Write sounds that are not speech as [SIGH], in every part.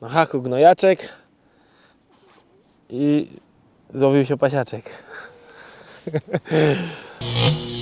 Na haku gnojaczek i złowił się pasiaczek. [LAUGHS]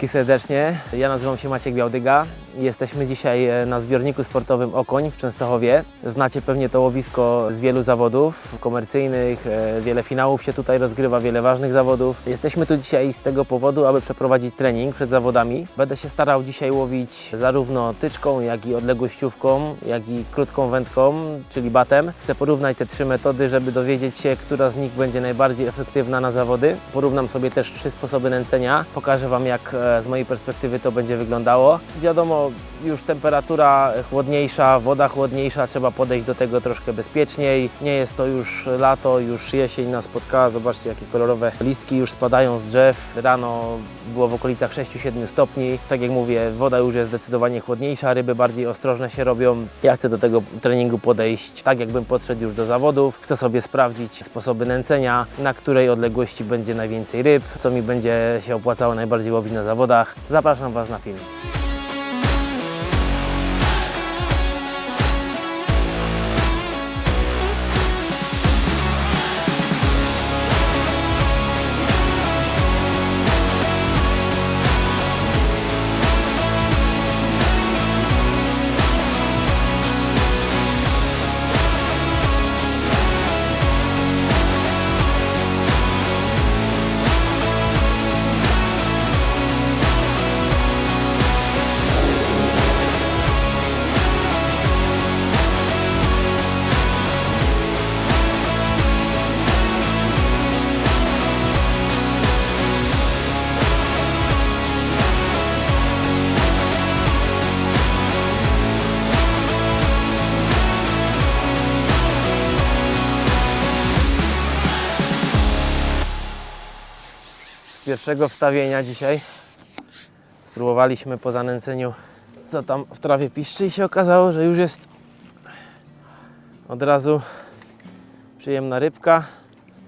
wszystkich serdecznie. Ja nazywam się Maciek Białdyga. Jesteśmy dzisiaj e, na zbiorniku sportowym Okoń w Częstochowie. Znacie pewnie to łowisko z wielu zawodów komercyjnych. e, Wiele finałów się tutaj rozgrywa, wiele ważnych zawodów. Jesteśmy tu dzisiaj z tego powodu, aby przeprowadzić trening przed zawodami. Będę się starał dzisiaj łowić zarówno tyczką, jak i odległościówką, jak i krótką wędką, czyli batem. Chcę porównać te trzy metody, żeby dowiedzieć się, która z nich będzie najbardziej efektywna na zawody. Porównam sobie też trzy sposoby nęcenia. Pokażę Wam, jak e, z mojej perspektywy to będzie wyglądało. Wiadomo, już temperatura chłodniejsza, woda chłodniejsza, trzeba podejść do tego troszkę bezpieczniej. Nie jest to już lato, już jesień nas spotkała. Zobaczcie, jakie kolorowe listki już spadają z drzew. Rano było w okolicach 6-7 stopni. Tak jak mówię, woda już jest zdecydowanie chłodniejsza, ryby bardziej ostrożne się robią. Ja chcę do tego treningu podejść tak, jakbym podszedł już do zawodów. Chcę sobie sprawdzić sposoby nęcenia, na której odległości będzie najwięcej ryb, co mi będzie się opłacało najbardziej łowić na zawodach. Zapraszam Was na film. Pierwszego wstawienia dzisiaj. Spróbowaliśmy po zanęceniu co tam w trawie piszczy i się okazało, że już jest od razu przyjemna rybka.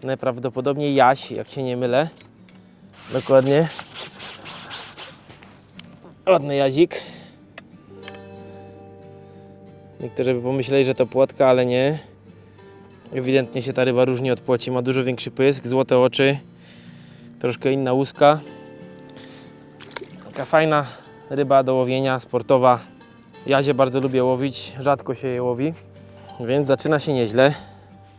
Najprawdopodobniej jaś, jak się nie mylę. Dokładnie. Ładny jazik. Niektórzy by pomyśleli, że to płotka, ale nie. Ewidentnie się ta ryba różni od płoci, ma dużo większy pysk, złote oczy troszkę inna łuska. Taka fajna ryba do łowienia, sportowa. Jazie bardzo lubię łowić, rzadko się je łowi, więc zaczyna się nieźle.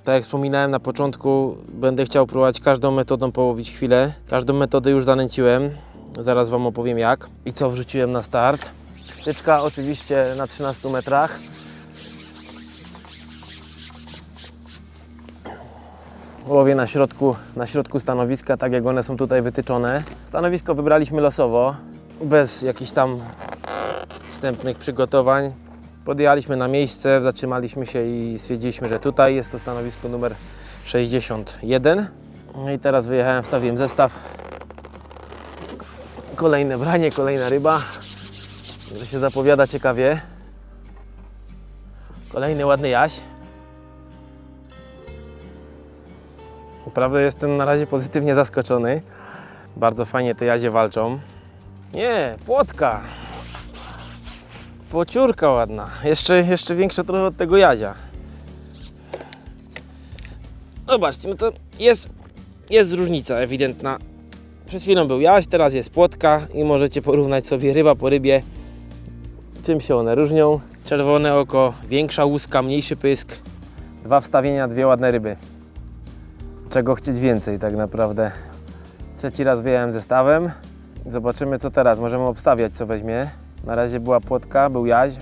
Tak jak wspominałem na początku, będę chciał próbować każdą metodą połowić chwilę. Każdą metodę już zanęciłem, zaraz Wam opowiem jak i co wrzuciłem na start. Tyczka oczywiście na 13 metrach. Łowię na środku, na środku stanowiska, tak jak one są tutaj wytyczone. Stanowisko wybraliśmy losowo, bez jakichś tam wstępnych przygotowań. Podjechaliśmy na miejsce, zatrzymaliśmy się i stwierdziliśmy, że tutaj jest to stanowisko numer 61. No i teraz wyjechałem, wstawiłem zestaw. Kolejne branie, kolejna ryba. To się zapowiada ciekawie. Kolejny ładny jaś. Naprawdę jestem na razie pozytywnie zaskoczony. Bardzo fajnie te jazie walczą. Nie, płotka. Płociurka ładna. Jeszcze, jeszcze większa trochę od tego jazia. Zobaczcie, no to jest, jest różnica ewidentna. Przed chwilą był jaś, teraz jest płotka i możecie porównać sobie ryba po rybie. Czym się one różnią? Czerwone oko, większa łuska, mniejszy pysk. Dwa wstawienia, dwie ładne ryby czego chcieć więcej tak naprawdę. Trzeci raz wyjechałem zestawem. Zobaczymy co teraz. Możemy obstawiać co weźmie. Na razie była płotka, był jaź.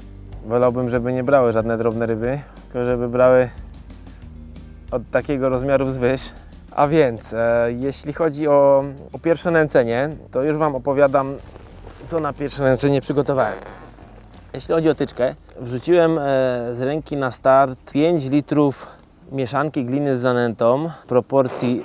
Wolałbym, żeby nie brały żadne drobne ryby, tylko żeby brały od takiego rozmiaru wzwyż. A więc, e, jeśli chodzi o, o pierwsze nęcenie, to już Wam opowiadam, co na pierwsze nęcenie przygotowałem. Jeśli chodzi o tyczkę, wrzuciłem e, z ręki na start 5 litrów mieszanki gliny z zanętą w proporcji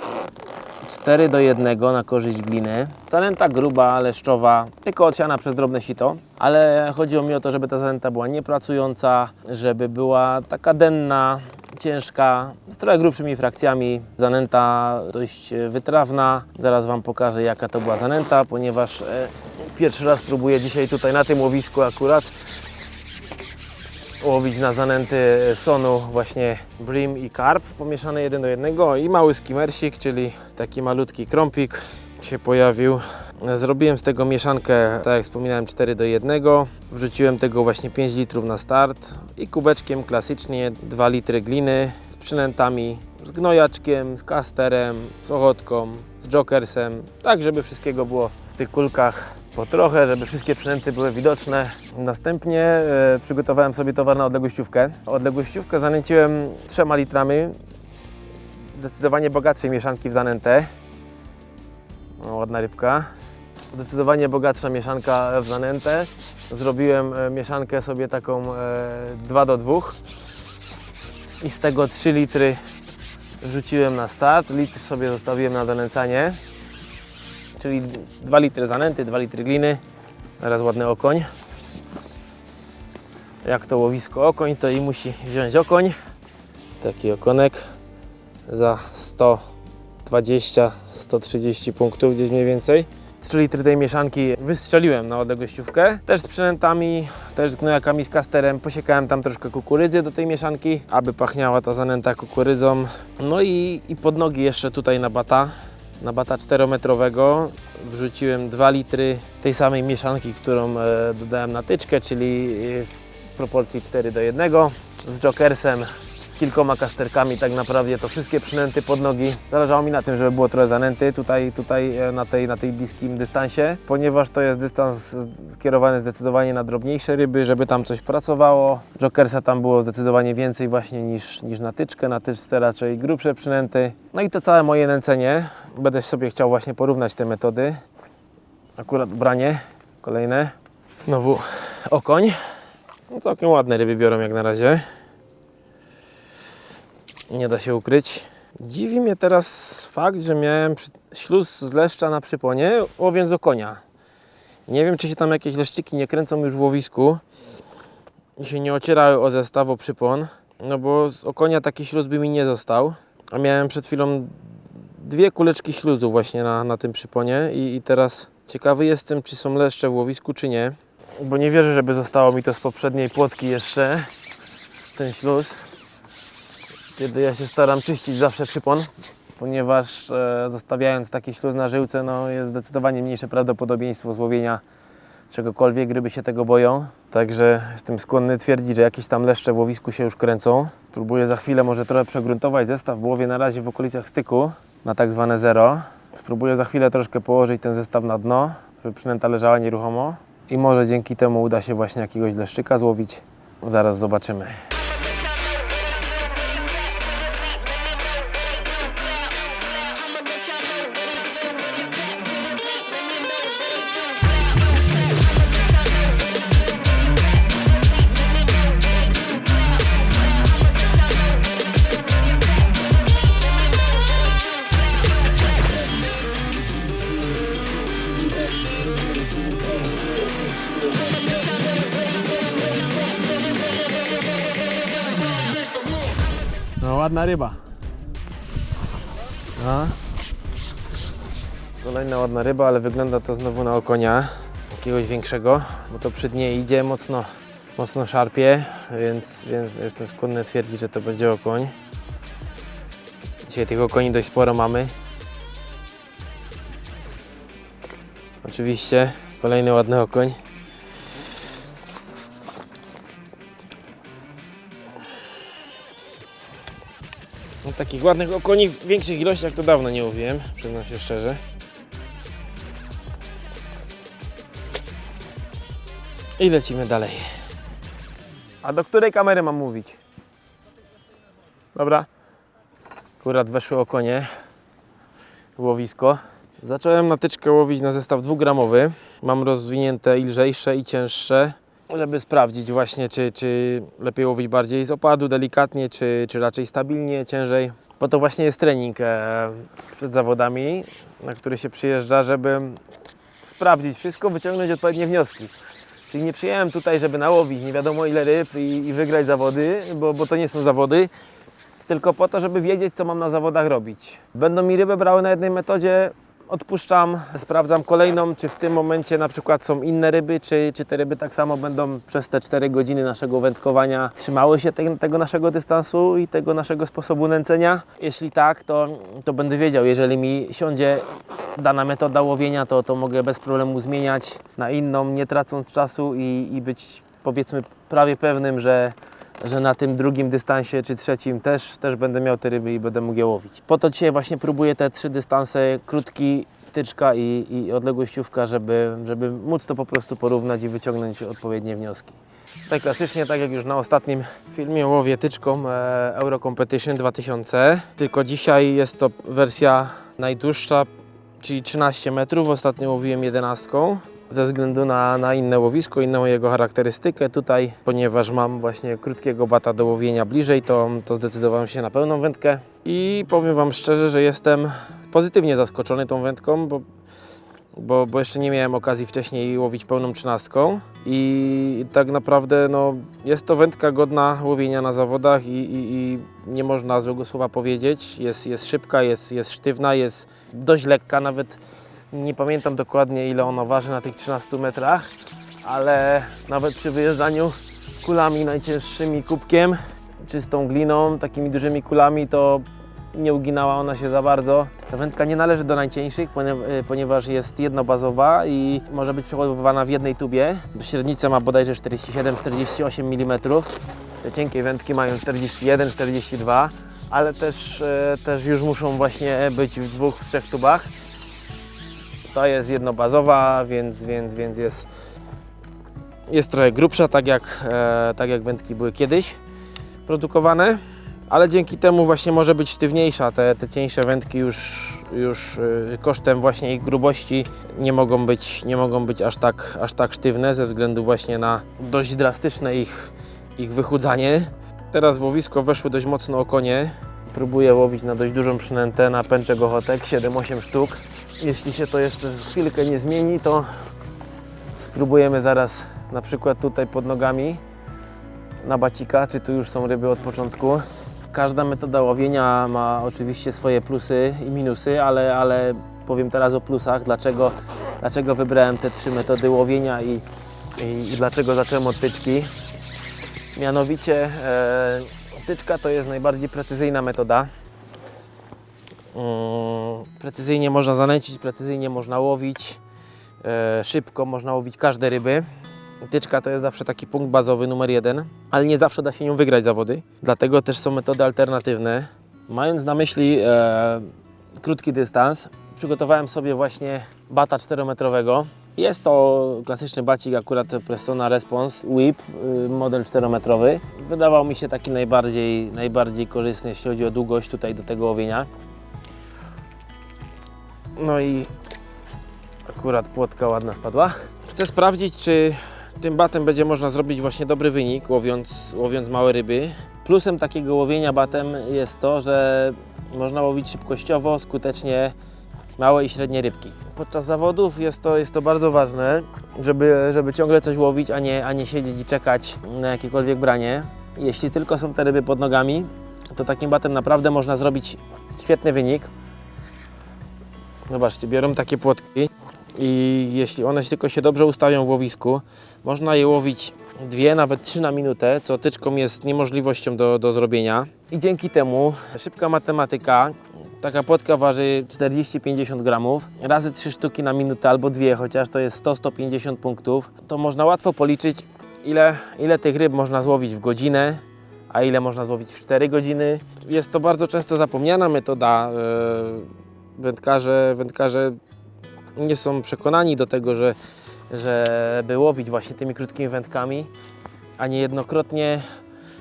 4 do 1 na korzyść gliny. Zanęta gruba, leszczowa, tylko odsiana przez drobne sito, ale chodziło mi o to, żeby ta zanęta była niepracująca, żeby była taka denna, ciężka, z trochę grubszymi frakcjami. Zanęta dość e, wytrawna. Zaraz Wam pokażę jaka to była zanęta, ponieważ e, pierwszy raz próbuję dzisiaj tutaj na tym łowisku akurat łowić na zanęty sonu właśnie brim i karp pomieszane jeden do jednego i mały skimmersik, czyli taki malutki krąpik się pojawił. Zrobiłem z tego mieszankę, tak jak wspominałem, 4 do 1. Wrzuciłem tego właśnie 5 litrów na start i kubeczkiem klasycznie 2 litry gliny z przynętami, z gnojaczkiem, z kasterem, z ochotką, z jokersem, tak żeby wszystkiego było w tych kulkach po trochę, żeby wszystkie przynęty były widoczne. Następnie e, przygotowałem sobie towar na odległościówkę. Odległościówkę zanęciłem 3 litrami zdecydowanie bogatszej mieszanki w zanętę. O, ładna rybka. Zdecydowanie bogatsza mieszanka w zanętę. Zrobiłem e, mieszankę sobie taką e, 2 do 2 i z tego 3 litry wrzuciłem na start. Litr sobie zostawiłem na zanęcanie czyli 2 litry zanęty, 2 litry gliny, teraz ładny okoń. Jak to łowisko okoń, to i musi wziąć okoń. Taki okonek za 120-130 punktów gdzieś mniej więcej. 3 litry tej mieszanki wystrzeliłem na odległościówkę, też z przynętami, też z gnojakami, z kasterem. Posiekałem tam troszkę kukurydzy do tej mieszanki, aby pachniała ta zanęta kukurydzą. No i, i pod nogi jeszcze tutaj na bata na bata 4-metrowego wrzuciłem 2 litry tej samej mieszanki, którą e, dodałem na tyczkę, czyli e, w proporcji 4 do 1 z jokersem, kilkoma kasterkami tak naprawdę to wszystkie przynęty pod nogi. Zależało mi na tym, żeby było trochę zanęty tutaj, tutaj e, na, tej, na tej bliskim dystansie, ponieważ to jest dystans skierowany zdecydowanie na drobniejsze ryby, żeby tam coś pracowało. Jokersa tam było zdecydowanie więcej właśnie niż, niż na tyczkę, na tyczce raczej grubsze przynęty. No i to całe moje nęcenie, będę sobie chciał właśnie porównać te metody. Akurat branie kolejne, znowu okoń. No całkiem ładne ryby biorą jak na razie. Nie da się ukryć. Dziwi mnie teraz fakt, że miałem śluz z leszcza na przyponie, łowiąc o konia. Nie wiem, czy się tam jakieś leszczyki nie kręcą już w łowisku i się nie ocierały o zestaw, o przypon, no bo z okonia taki śluz by mi nie został. A miałem przed chwilą dwie kuleczki śluzu właśnie na, na tym przyponie i, i teraz ciekawy jestem, czy są leszcze w łowisku, czy nie. Bo nie wierzę, żeby zostało mi to z poprzedniej płotki jeszcze, ten śluz kiedy ja się staram czyścić zawsze przypon, ponieważ e, zostawiając taki śluz na żyłce, no, jest zdecydowanie mniejsze prawdopodobieństwo złowienia czegokolwiek, gdyby się tego boją. Także jestem skłonny twierdzić, że jakieś tam leszcze w łowisku się już kręcą. Próbuję za chwilę może trochę przegruntować zestaw, bo łowię na razie w okolicach styku na tak zwane zero. Spróbuję za chwilę troszkę położyć ten zestaw na dno, żeby przynęta leżała nieruchomo i może dzięki temu uda się właśnie jakiegoś leszczyka złowić. Zaraz zobaczymy. No ładna ryba. No. Kolejna ładna ryba, ale wygląda to znowu na okonia. Jakiegoś większego, bo to przy dnie idzie mocno, mocno szarpie, więc, więc jestem skłonny twierdzić, że to będzie okoń. Dzisiaj tych okoni dość sporo mamy. Oczywiście kolejny ładny okoń. Takich ładnych okoni w większych ilościach to dawno nie łowiłem, przyznam się szczerze. I lecimy dalej. A do której kamery mam mówić? Dobra. Akurat weszły okonie. łowisko. Zacząłem na tyczkę łowić na zestaw dwugramowy. Mam rozwinięte i lżejsze i cięższe, żeby sprawdzić właśnie, czy, czy lepiej łowić bardziej z opadu, delikatnie, czy, czy raczej stabilnie, ciężej. Po to właśnie jest trening e, przed zawodami, na który się przyjeżdża, żeby sprawdzić wszystko, wyciągnąć odpowiednie wnioski. Czyli nie przyjechałem tutaj, żeby nałowić nie wiadomo ile ryb i, i wygrać zawody, bo, bo to nie są zawody, tylko po to, żeby wiedzieć, co mam na zawodach robić. Będą mi ryby brały na jednej metodzie, odpuszczam, sprawdzam kolejną, czy w tym momencie na przykład są inne ryby, czy, czy te ryby tak samo będą przez te 4 godziny naszego wędkowania trzymały się te, tego naszego dystansu i tego naszego sposobu nęcenia. Jeśli tak, to, to będę wiedział, jeżeli mi siądzie dana metoda łowienia, to, to mogę bez problemu zmieniać na inną, nie tracąc czasu i, i być powiedzmy prawie pewnym, że, że na tym drugim dystansie czy trzecim też, też będę miał te ryby i będę mógł je łowić. Po to dzisiaj właśnie próbuję te trzy dystanse, krótki, tyczka i, i odległościówka, żeby, żeby móc to po prostu porównać i wyciągnąć odpowiednie wnioski. Tak klasycznie, tak jak już na ostatnim filmie łowię tyczką e, Euro Competition 2000, tylko dzisiaj jest to wersja najdłuższa, czyli 13 metrów. Ostatnio łowiłem 11 ze względu na, na inne łowisko, inną jego charakterystykę. Tutaj, ponieważ mam właśnie krótkiego bata do łowienia bliżej, to, to zdecydowałem się na pełną wędkę i powiem Wam szczerze, że jestem pozytywnie zaskoczony tą wędką, bo bo, bo jeszcze nie miałem okazji wcześniej łowić pełną trzynastką i tak naprawdę no, jest to wędka godna łowienia na zawodach i, i, i nie można złego słowa powiedzieć. Jest, jest szybka, jest, jest sztywna, jest dość lekka, nawet nie pamiętam dokładnie ile ona waży na tych 13 metrach, ale nawet przy wyjeżdżaniu kulami najcięższymi kubkiem, czystą gliną, takimi dużymi kulami, to nie uginała ona się za bardzo. Ta wędka nie należy do najcieńszych, y, ponieważ jest jednobazowa i może być przechowywana w jednej tubie. Średnica ma bodajże 47-48 mm. Te cienkie wędki mają 41-42, ale też, e, też już muszą właśnie być w dwóch, w trzech tubach. To jest jednobazowa, więc, więc, więc jest, jest trochę grubsza, tak jak, e, tak jak wędki były kiedyś produkowane ale dzięki temu właśnie może być sztywniejsza. Te, te cieńsze wędki już, już y, kosztem właśnie ich grubości nie mogą być, nie mogą być aż, tak, aż tak sztywne ze względu właśnie na dość drastyczne ich, ich wychudzanie. Teraz w łowisko weszły dość mocno okonie. Próbuję łowić na dość dużą przynętę, na pęczek ochotek, 7-8 sztuk. Jeśli się to jeszcze chwilkę nie zmieni, to spróbujemy zaraz na przykład tutaj pod nogami na bacika, czy tu już są ryby od początku. Każda metoda łowienia ma oczywiście swoje plusy i minusy, ale, ale powiem teraz o plusach, dlaczego, dlaczego wybrałem te trzy metody łowienia i, i, i dlaczego zacząłem od tyczki. Mianowicie e, tyczka to jest najbardziej precyzyjna metoda. Mm, precyzyjnie można zanęcić, precyzyjnie można łowić, e, szybko można łowić każde ryby. Tyczka to jest zawsze taki punkt bazowy numer jeden, ale nie zawsze da się nią wygrać zawody. Dlatego też są metody alternatywne. Mając na myśli e, krótki dystans, przygotowałem sobie właśnie bata 4-metrowego. Jest to klasyczny bacik akurat Prestona Response Whip, y, model 4-metrowy. Wydawał mi się taki najbardziej, najbardziej korzystny, jeśli chodzi o długość tutaj do tego łowienia. No i akurat płotka ładna spadła. Chcę sprawdzić, czy tym batem będzie można zrobić właśnie dobry wynik, łowiąc, łowiąc małe ryby. Plusem takiego łowienia batem jest to, że można łowić szybkościowo, skutecznie małe i średnie rybki. Podczas zawodów jest to, jest to bardzo ważne, żeby, żeby ciągle coś łowić, a nie, a nie siedzieć i czekać na jakiekolwiek branie. Jeśli tylko są te ryby pod nogami, to takim batem naprawdę można zrobić świetny wynik. Zobaczcie, biorą takie płotki i jeśli one tylko się dobrze ustawią w łowisku, można je łowić dwie, nawet trzy na minutę, co tyczką jest niemożliwością do, do zrobienia. I dzięki temu szybka matematyka, taka płotka waży 40-50 gramów, razy trzy sztuki na minutę albo dwie, chociaż to jest 100-150 punktów, to można łatwo policzyć, ile, ile tych ryb można złowić w godzinę, a ile można złowić w 4 godziny. Jest to bardzo często zapomniana metoda. Yy, wędkarze, wędkarze nie są przekonani do tego, że, żeby łowić właśnie tymi krótkimi wędkami, a niejednokrotnie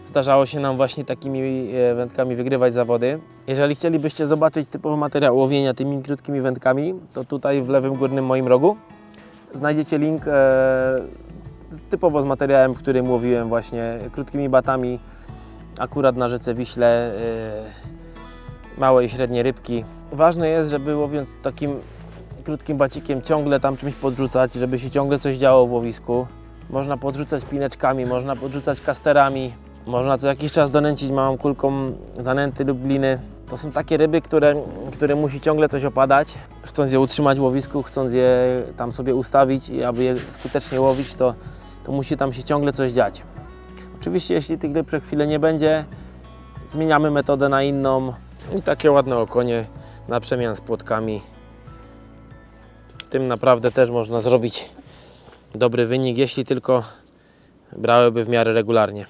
zdarzało się nam właśnie takimi e, wędkami wygrywać zawody. Jeżeli chcielibyście zobaczyć typowy materiał łowienia tymi krótkimi wędkami, to tutaj w lewym górnym moim rogu znajdziecie link e, typowo z materiałem, w którym łowiłem właśnie krótkimi batami, akurat na rzece Wiśle, e, małe i średnie rybki. Ważne jest, żeby łowiąc takim krótkim bacikiem ciągle tam czymś podrzucać, żeby się ciągle coś działo w łowisku. Można podrzucać pineczkami, można podrzucać kasterami, można co jakiś czas donęcić małą kulką zanęty lub gliny. To są takie ryby, które, które musi ciągle coś opadać. Chcąc je utrzymać w łowisku, chcąc je tam sobie ustawić i aby je skutecznie łowić, to, to musi tam się ciągle coś dziać. Oczywiście jeśli tych ryb przez chwilę nie będzie, zmieniamy metodę na inną i takie ładne okonie na przemian z płotkami. Tym naprawdę też można zrobić dobry wynik, jeśli tylko brałyby w miarę regularnie.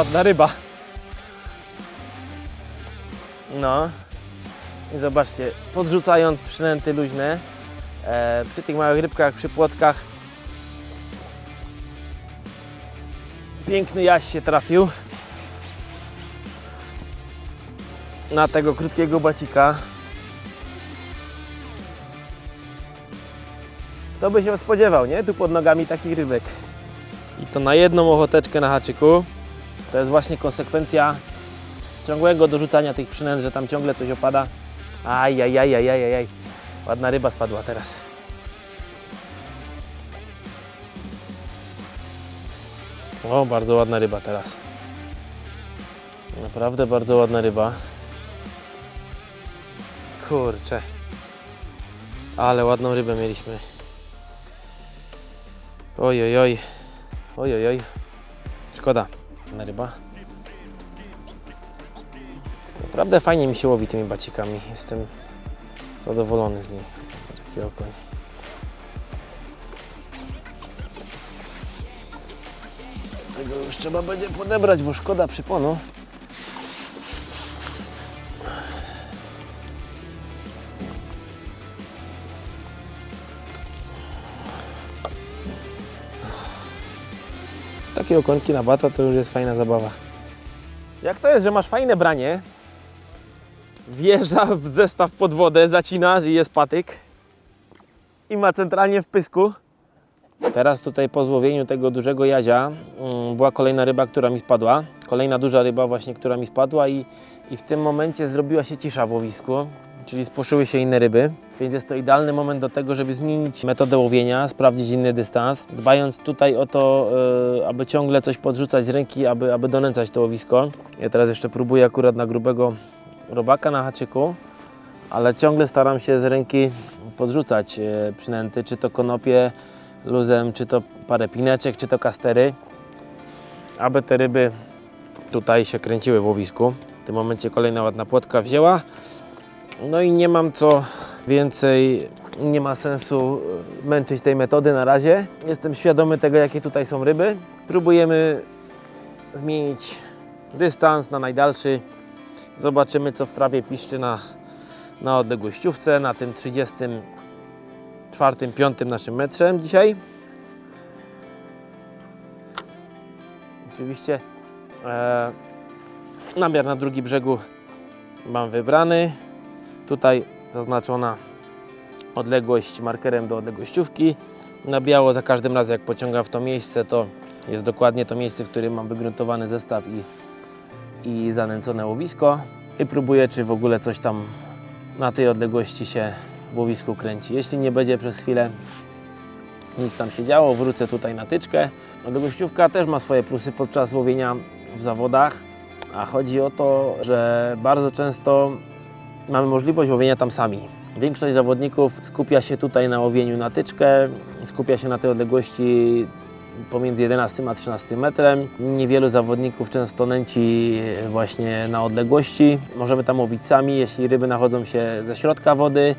Ładna ryba. No. I zobaczcie, podrzucając przynęty luźne, e, przy tych małych rybkach, przy płotkach, piękny jaś się trafił na tego krótkiego bacika. Kto by się spodziewał, nie? Tu pod nogami takich rybek. I to na jedną ochoteczkę na haczyku. To jest właśnie konsekwencja ciągłego dorzucania tych przynęt, że tam ciągle coś opada. Aj, aj, aj, aj, aj, aj. Ładna ryba spadła teraz. O, bardzo ładna ryba teraz. Naprawdę bardzo ładna ryba. Kurczę. Ale ładną rybę mieliśmy. Oj, oj, oj. Oj, oj, oj. Szkoda. Na ryba. Naprawdę fajnie mi się łowi tymi bacikami. Jestem zadowolony z nich. Taki okoń. Tego już trzeba będzie podebrać, bo szkoda przyponu. Takie okonki na bata to już jest fajna zabawa. Jak to jest, że masz fajne branie, wjeżdża w zestaw pod wodę, zacinasz i jest patyk i ma centralnie w pysku. Teraz tutaj po złowieniu tego dużego jazia mm, była kolejna ryba, która mi spadła. Kolejna duża ryba właśnie, która mi spadła i, i w tym momencie zrobiła się cisza w łowisku, czyli spłoszyły się inne ryby. Więc jest to idealny moment do tego, żeby zmienić metodę łowienia, sprawdzić inny dystans, dbając tutaj o to, e, aby ciągle coś podrzucać z ręki, aby, aby donęcać to łowisko. Ja teraz jeszcze próbuję akurat na grubego robaka na haczyku, ale ciągle staram się z ręki podrzucać e, przynęty, czy to konopie luzem, czy to parę pineczek, czy to kastery, aby te ryby tutaj się kręciły w łowisku. W tym momencie kolejna ładna płotka wzięła. No i nie mam co więcej, nie ma sensu e, męczyć tej metody na razie. Jestem świadomy tego, jakie tutaj są ryby. Próbujemy zmienić dystans na najdalszy. Zobaczymy, co w trawie piszczy na, na odległościówce, na tym 34, 5 naszym metrem dzisiaj. Oczywiście e, namiar na drugi brzegu mam wybrany. Tutaj zaznaczona odległość markerem do odległościówki. Na biało za każdym razem jak pociągam w to miejsce, to jest dokładnie to miejsce, w którym mam wygruntowany zestaw i, i zanęcone łowisko. I próbuję, czy w ogóle coś tam na tej odległości się w łowisku kręci. Jeśli nie będzie przez chwilę nic tam się działo, wrócę tutaj na tyczkę. Odległościówka też ma swoje plusy podczas łowienia w zawodach, a chodzi o to, że bardzo często mamy możliwość łowienia tam sami. Większość zawodników skupia się tutaj na łowieniu na tyczkę, skupia się na tej odległości pomiędzy 11 a 13 metrem. Niewielu zawodników często nęci właśnie na odległości. Możemy tam łowić sami, jeśli ryby nachodzą się ze środka wody.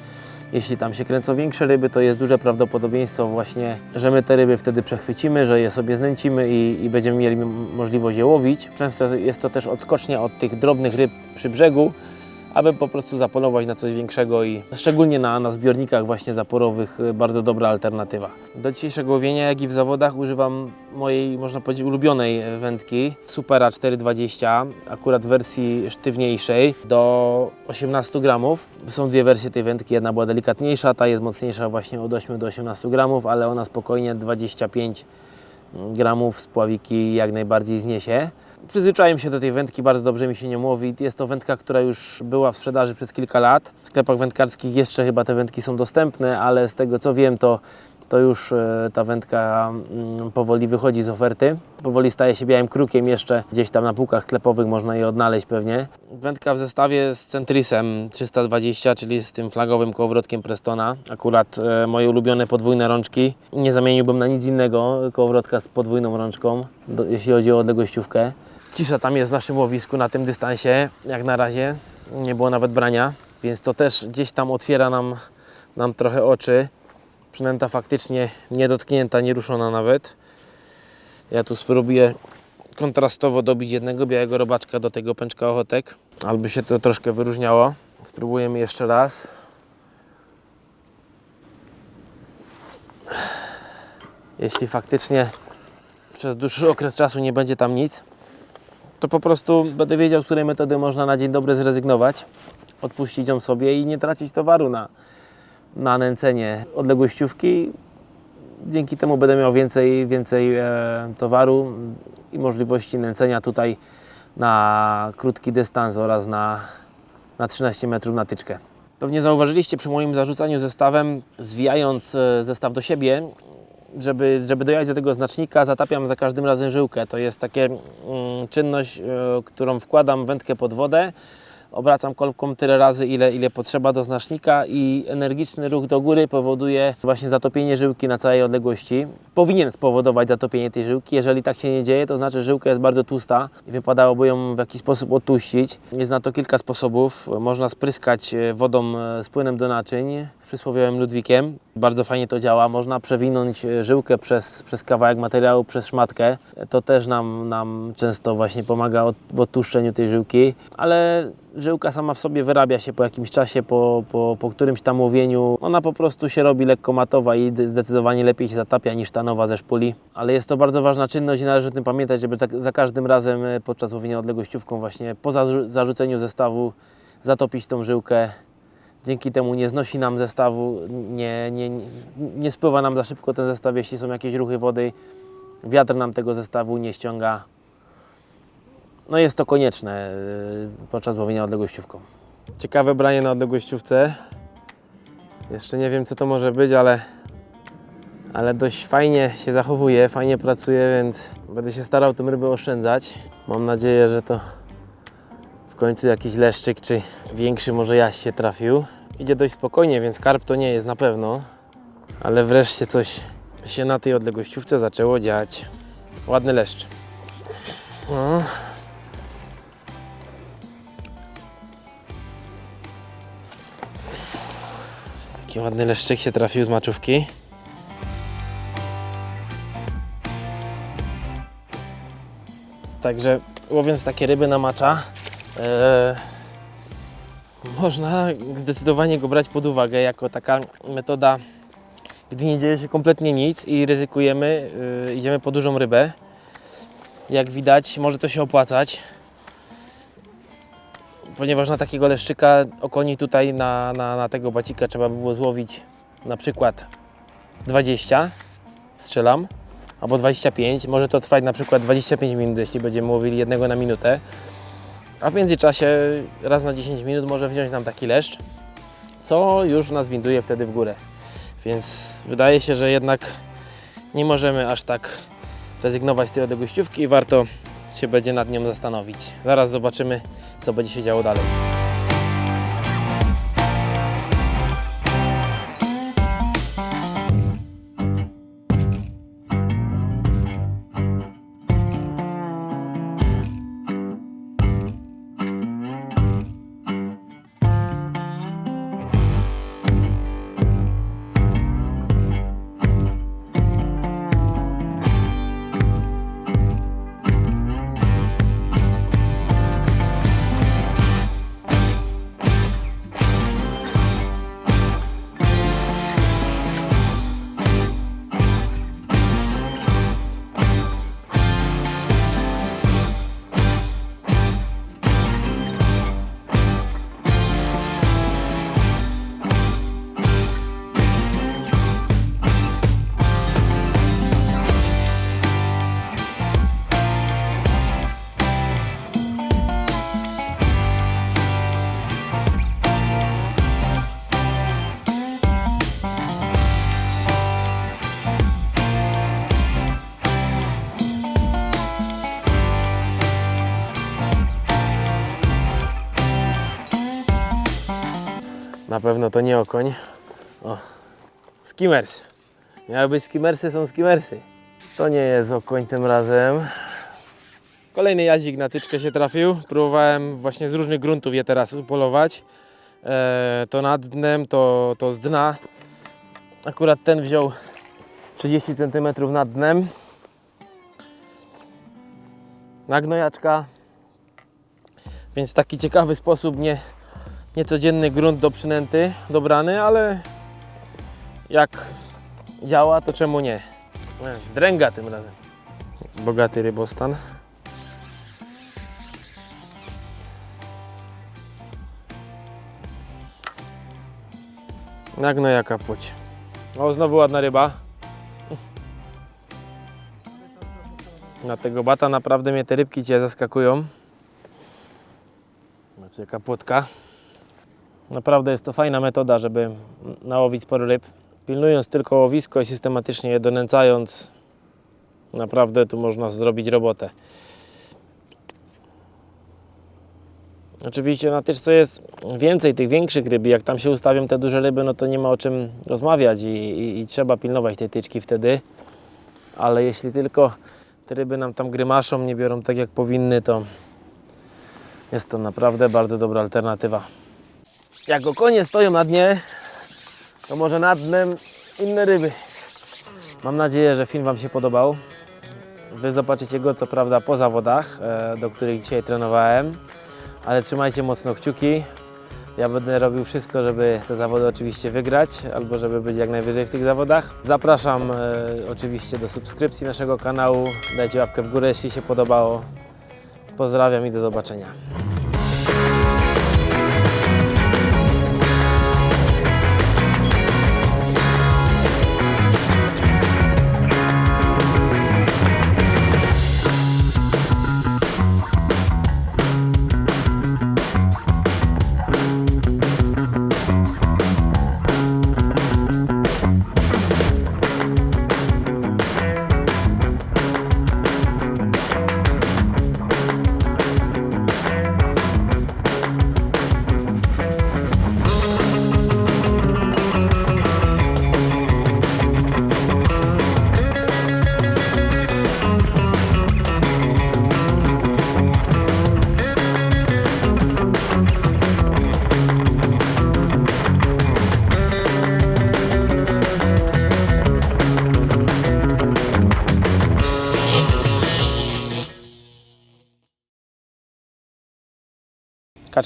Jeśli tam się kręcą większe ryby, to jest duże prawdopodobieństwo właśnie, że my te ryby wtedy przechwycimy, że je sobie znęcimy i, i będziemy mieli możliwość je łowić. Często jest to też odskocznia od tych drobnych ryb przy brzegu, aby po prostu zapolować na coś większego i szczególnie na, na zbiornikach właśnie zaporowych y, bardzo dobra alternatywa. Do dzisiejszego łowienia, jak i w zawodach używam mojej, można powiedzieć, ulubionej wędki Supera 420, akurat wersji sztywniejszej do 18 gramów. Są dwie wersje tej wędki, jedna była delikatniejsza, ta jest mocniejsza właśnie od 8 do 18 gramów, ale ona spokojnie 25 gramów spławiki jak najbardziej zniesie. Przyzwyczaiłem się do tej wędki, bardzo dobrze mi się nią łowi. Jest to wędka, która już była w sprzedaży przez kilka lat. W sklepach wędkarskich jeszcze chyba te wędki są dostępne, ale z tego co wiem, to, to już e, ta wędka mm, powoli wychodzi z oferty. Powoli staje się białym krukiem, jeszcze gdzieś tam na półkach sklepowych można je odnaleźć pewnie. Wędka w zestawie z Centrisem 320, czyli z tym flagowym kołowrotkiem Prestona. Akurat e, moje ulubione podwójne rączki. Nie zamieniłbym na nic innego kołowrotka z podwójną rączką, jeśli chodzi o odległościówkę. Cisza tam jest w naszym łowisku na tym dystansie, jak na razie. Nie było nawet brania, więc to też gdzieś tam otwiera nam, nam trochę oczy. Przynęta faktycznie niedotknięta, nieruszona nawet. Ja tu spróbuję kontrastowo dobić jednego białego robaczka do tego pęczka ochotek, albo się to troszkę wyróżniało. Spróbujemy jeszcze raz. Jeśli faktycznie przez dłuższy okres czasu nie będzie tam nic, to po prostu będę wiedział, z której metody można na dzień dobry zrezygnować, odpuścić ją sobie i nie tracić towaru na, na nęcenie odległościówki. Dzięki temu będę miał więcej, więcej e, towaru i możliwości nęcenia tutaj na krótki dystans oraz na, na 13 metrów na tyczkę. Pewnie zauważyliście przy moim zarzucaniu zestawem, zwijając e, zestaw do siebie, żeby, żeby dojechać do tego znacznika, zatapiam za każdym razem żyłkę. To jest takie mm, czynność, e, którą wkładam wędkę pod wodę, obracam kolbką tyle razy, ile, ile potrzeba do znacznika i energiczny ruch do góry powoduje właśnie zatopienie żyłki na całej odległości. Powinien spowodować zatopienie tej żyłki. Jeżeli tak się nie dzieje, to znaczy, że żyłka jest bardzo tłusta i wypadałoby ją w jakiś sposób odtłuścić. Jest na to kilka sposobów. Można spryskać e, wodą e, z płynem do naczyń, przysłowiowym Ludwikiem. Bardzo fajnie to działa. Można przewinąć e, żyłkę przez, przez kawałek materiału, przez szmatkę. To też nam, nam często właśnie pomaga od, w odtłuszczeniu tej żyłki, ale żyłka sama w sobie wyrabia się po jakimś czasie, po, po, po którymś tam łowieniu. Ona po prostu się robi lekko matowa i zdecydowanie lepiej się zatapia niż ta nowa ze szpuli. Ale jest to bardzo ważna czynność i należy o tym pamiętać, żeby tak, za każdym razem e, podczas łowienia odległościówką właśnie po zarzu- zarzuceniu zestawu zatopić tą żyłkę. Dzięki temu nie znosi nam zestawu, nie, nie, nie, spływa nam za szybko ten zestaw, jeśli są jakieś ruchy wody. Wiatr nam tego zestawu nie ściąga. No jest to konieczne yy, podczas łowienia odległościówką. Ciekawe branie na odległościówce. Jeszcze nie wiem co to może być, ale, ale dość fajnie się zachowuje, fajnie pracuje, więc będę się starał tą rybę oszczędzać. Mam nadzieję, że to końcu jakiś leszczyk czy większy może jaś się trafił. Idzie dość spokojnie, więc karp to nie jest na pewno, ale wreszcie coś się na tej odległościówce zaczęło dziać. Ładny leszcz. No. Taki ładny leszczyk się trafił z maczówki. Także łowiąc takie ryby na macza, można zdecydowanie go brać pod uwagę jako taka metoda, gdy nie dzieje się kompletnie nic i ryzykujemy, e, idziemy po dużą rybę. Jak widać, może to się opłacać, ponieważ na takiego leszczyka okoni tutaj na, na, na tego bacika trzeba by było złowić na przykład 20, strzelam, albo 25. Może to trwać na przykład 25 minut, jeśli będziemy łowili jednego na minutę. A w międzyczasie raz na 10 minut może wziąć nam taki leszcz, co już nas winduje wtedy w górę. Więc wydaje się, że jednak nie możemy aż tak rezygnować z tej odległościówki i warto się będzie nad nią zastanowić. Zaraz zobaczymy, co będzie się działo dalej. Pewno to nie okoń. O, skimmers. Miały być skimmersy, są skimmersy. To nie jest okoń tym razem. Kolejny jazik na tyczkę się trafił. Próbowałem właśnie z różnych gruntów je teraz upolować. E, to nad dnem, to, to z dna. Akurat ten wziął 30 cm nad dnem. Na gnojaczka. Więc taki ciekawy sposób, nie, niecodzienny grunt do przynęty dobrany, ale jak działa, to czemu nie? E, Zdręga tym razem. Bogaty rybostan. Na gnojaka płoć. O, znowu ładna ryba. Na tego bata naprawdę mnie te rybki Cię zaskakują. Znaczy jaka płotka. Naprawdę jest to fajna metoda, żeby nałowić sporo ryb. Pilnując tylko łowisko i systematycznie je donęcając, naprawdę tu można zrobić robotę. Oczywiście na tyczce jest więcej tych większych ryb. Jak tam się ustawią te duże ryby, no to nie ma o czym rozmawiać i, i, i trzeba pilnować tej tyczki wtedy. Ale jeśli tylko te ryby nam tam grymaszą, nie biorą tak jak powinny, to jest to naprawdę bardzo dobra alternatywa. Jak okonie stoją na dnie, to może nad dnem inne ryby. Mam nadzieję, że film Wam się podobał. Wy zobaczycie go co prawda po zawodach, e, do których dzisiaj trenowałem, ale trzymajcie mocno kciuki. Ja będę robił wszystko, żeby te zawody oczywiście wygrać, albo żeby być jak najwyżej w tych zawodach. Zapraszam e, oczywiście do subskrypcji naszego kanału. Dajcie łapkę w górę, jeśli się podobało. Pozdrawiam i do zobaczenia.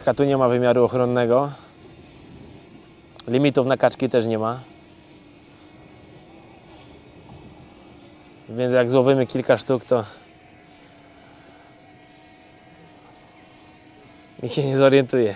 Kaczka tu nie ma wymiaru ochronnego. Limitów na kaczki też nie ma. Więc jak złowimy kilka sztuk, to nikt się nie zorientuje.